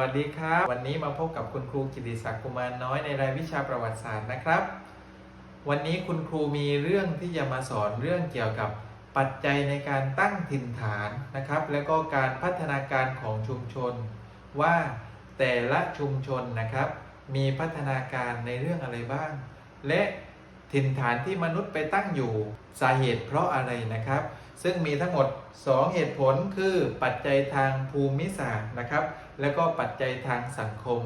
วัสดีครับ วันนี้มาพบกับคุณครูกิติศักดิ์กุมารน้อยในรายวิชาประวัติศาสตร์นะครับ วันนี้คุณครูมีเรื่องที่จะมาสอนเรื่องเกี่ยวกับปัจจัยในการตั้งถิ่นฐานนะครับ แล้วก็การพัฒนาการของชุมชน ว่าแต่ละชุมชนนะครับ มีพัฒนาการในเรื่องอะไรบ้าง และ ถิ่นฐานที่มนุษย์ไปตั้งอยู่สาเหตุเพราะอะไรนะครับ ซึ่งมีทั้งหมด 2 เหตุผลคือปัจจัยทางภูมิศาสตร์นะครับ แล้วก็ปัจจัยทางสังคม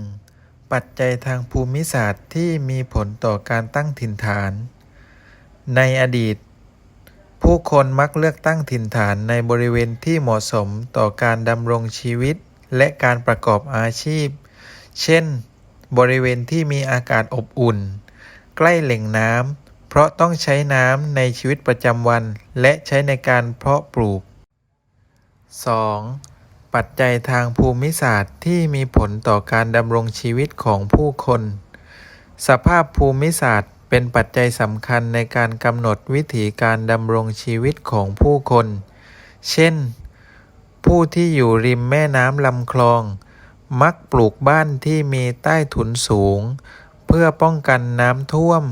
1. ปัจจัยทางภูมิศาสตร์ที่มีผลต่อการตั้งถิ่นฐาน ในอดีต ผู้คนมักเลือกตั้งถิ่นฐานในบริเวณที่เหมาะสมต่อการดำรงชีวิต และการประกอบอาชีพ เช่น บริเวณที่มีอากาศอบอุ่น ใกล้แหล่งน้ำ เพราะต้องใช้น้ำในชีวิตประจำวัน และใช้ในการเพาะปลูก 2. ปัจจัยทางภูมิศาสตร์ที่มีผลต่อการดำรงชีวิตของผู้คน สภาพภูมิศาสตร์เป็นปัจจัยสำคัญในการกำหนดวิถีการดำรงชีวิตของผู้คน เช่น ผู้ที่อยู่ริมแม่น้ำลำคลอง มักปลูกบ้านที่มีใต้ถุนสูง เพื่อป้องกันน้ำท่วม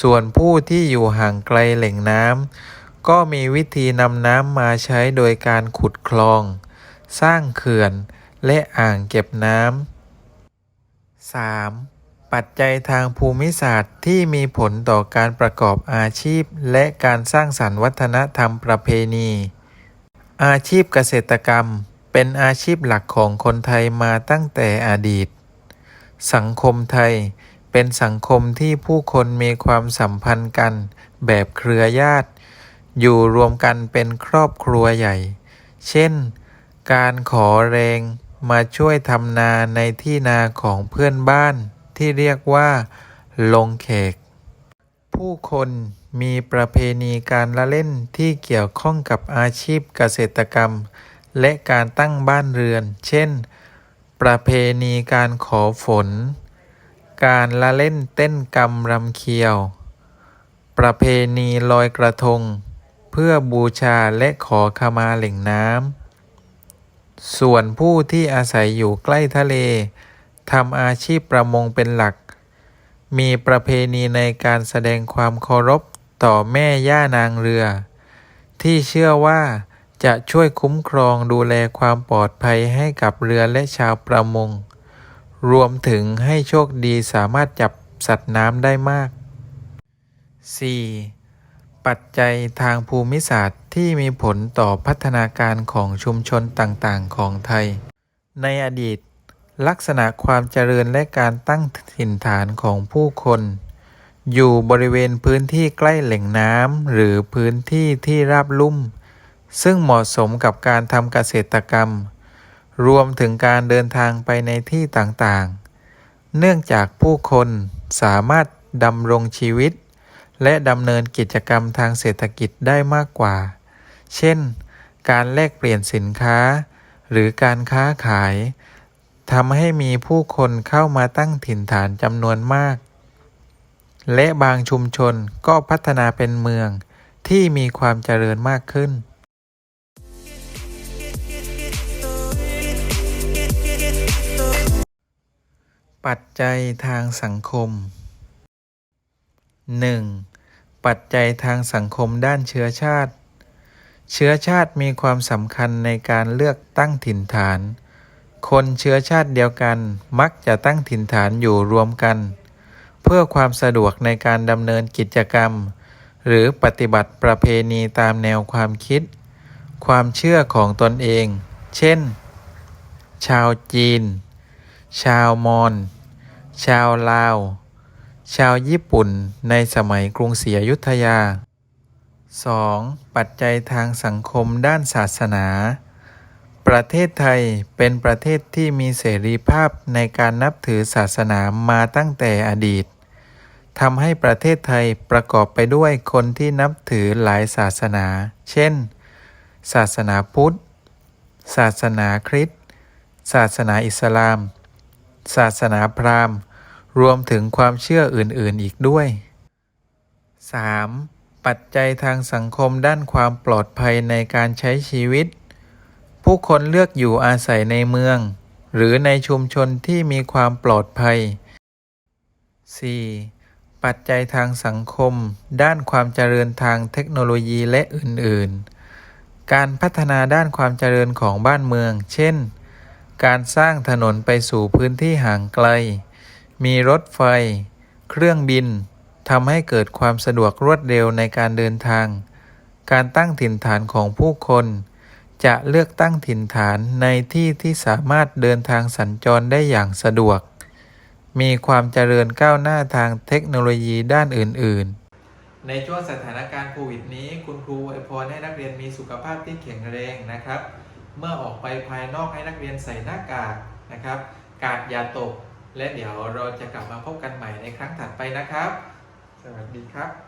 ส่วนผู้ที่อยู่ห่างไกลแหล่งน้ำก็มีวิธีนำน้ำมาใช้โดยการขุดคลอง สร้างเขื่อนและอ่างเก็บน้ำ 3. ปัจจัยทางภูมิศาสตร์ที่มีผลต่อการประกอบอาชีพ และการสร้างสรรค์วัฒนธรรมประเพณี อาชีพเกษตรกรรมเป็นอาชีพหลักของคนไทยมาตั้งแต่อดีต สังคมไทยเป็นสังคมที่ผู้คนมีความสัมพันธ์กันแบบเครือญาติ อยู่รวมกันเป็นครอบครัวใหญ่ เช่น การขอแรงมาช่วยทำนาในที่นาของเพื่อนบ้านที่เรียกว่า ลงแขก ผู้คน มีประเพณีการละเล่นที่เกี่ยวข้องกับอาชีพเกษตรกรรม และการตั้งบ้านเรือน เช่น ประเพณีการขอฝน การละเล่นเต้นกำรำเคียว ประเพณีลอยกระทง เพื่อบูชาและขอขมาแหล่งน้ำ ส่วนผู้ที่อาศัยอยู่ใกล้ทะเลทำอาชีพประมงเป็นหลัก มีประเพณีในการแสดงความเคารพ ต่อแม่ย่านางเรือ ที่เชื่อว่าจะช่วยคุ้มครองดูแลความปลอดภัยให้กับเรือและชาวประมง รวมถึงให้โชคดีสามารถจับสัตว์น้ำได้มาก 4. ปัจจัยทางภูมิศาสตร์ที่มีผลต่อพัฒนาการของชุมชนต่างๆ ของไทย ในอดีต ลักษณะความเจริญและการตั้งถิ่นฐานของผู้คน อยู่บริเวณพื้นที่ใกล้แหล่งน้ำหรือพื้นที่ที่ราบลุ่ม ซึ่งเหมาะสมกับการทำเกษตรกรรม รวมถึงการเดินทางไปในที่ต่างๆ เนื่องจากผู้คนสามารถดำรงชีวิต และดำเนินกิจกรรมทางเศรษฐกิจได้มากกว่า เช่น การแลกเปลี่ยนสินค้า หรือการค้าขายทำให้มีผู้คนเข้ามาตั้งถิ่นฐานจำนวนมาก และบางชุมชนก็พัฒนาเป็นเมืองที่มีความเจริญมากขึ้น ปัจจัยทางสังคม 1. ปัจจัยทางสังคมด้านเชื้อชาติ เชื้อชาติมีความสำคัญในการเลือกตั้งถิ่นฐาน คนเชื้อชาติเดียวกันมักจะตั้งถิ่นฐานอยู่รวมกัน เพื่อความสะดวกในการดำเนินกิจกรรม หรือปฏิบัติประเพณีตามแนวความคิด ความเชื่อของตนเอง เช่น ชาวจีน ชาวมอญ ชาวลาว ชาวญี่ปุ่นในสมัยกรุงศรีอยุธยา 2. ปัจจัยทางสังคมด้านศาสนา ประเทศไทยเป็นประเทศที่มีเสรีภาพในการนับถือศาสนามาตั้งแต่อดีต ทำให้ประเทศไทยประกอบไปด้วยคนที่นับถือหลายศาสนา เช่น ศาสนาพุทธ ศาสนาคริสต์ ศาสนาอิสลาม ศาสนาพราหมณ์ รวมถึงความเชื่ออื่นๆอีกด้วย 3. ปัจจัยทางสังคมด้านความปลอดภัยในการใช้ชีวิต ผู้คนเลือกอยู่อาศัยในเมือง หรือในชุมชนที่มีความปลอดภัย 4. ปัจจัยทางสังคม ด้านความเจริญทางเทคโนโลยีและอื่นๆ การพัฒนาด้านความเจริญของบ้านเมือง เช่น การสร้างถนนไปสู่พื้นที่ห่างไกล มีรถไฟ เครื่องบินทำให้เกิดความสะดวกรวดเร็วในการเดินทาง การตั้งถิ่นฐานของผู้คน จะเลือกตั้งถิ่นฐานในที่ที่สามารถเดินทางสัญจรได้อย่างสะดวก มีความเจริญก้าวหน้าทางเทคโนโลยีด้านอื่น ๆ ในช่วงสถานการณ์โควิดนี้ คุณครูอวยพรให้นักเรียนมีสุขภาพที่แข็งแรงนะครับ เมื่อออกไปภายนอกให้นักเรียนใส่หน้ากากนะครับ กาดอย่าตก และเดี๋ยวเราจะกลับมาพบกันใหม่ในครั้งถัดไปนะครับ สวัสดีครับ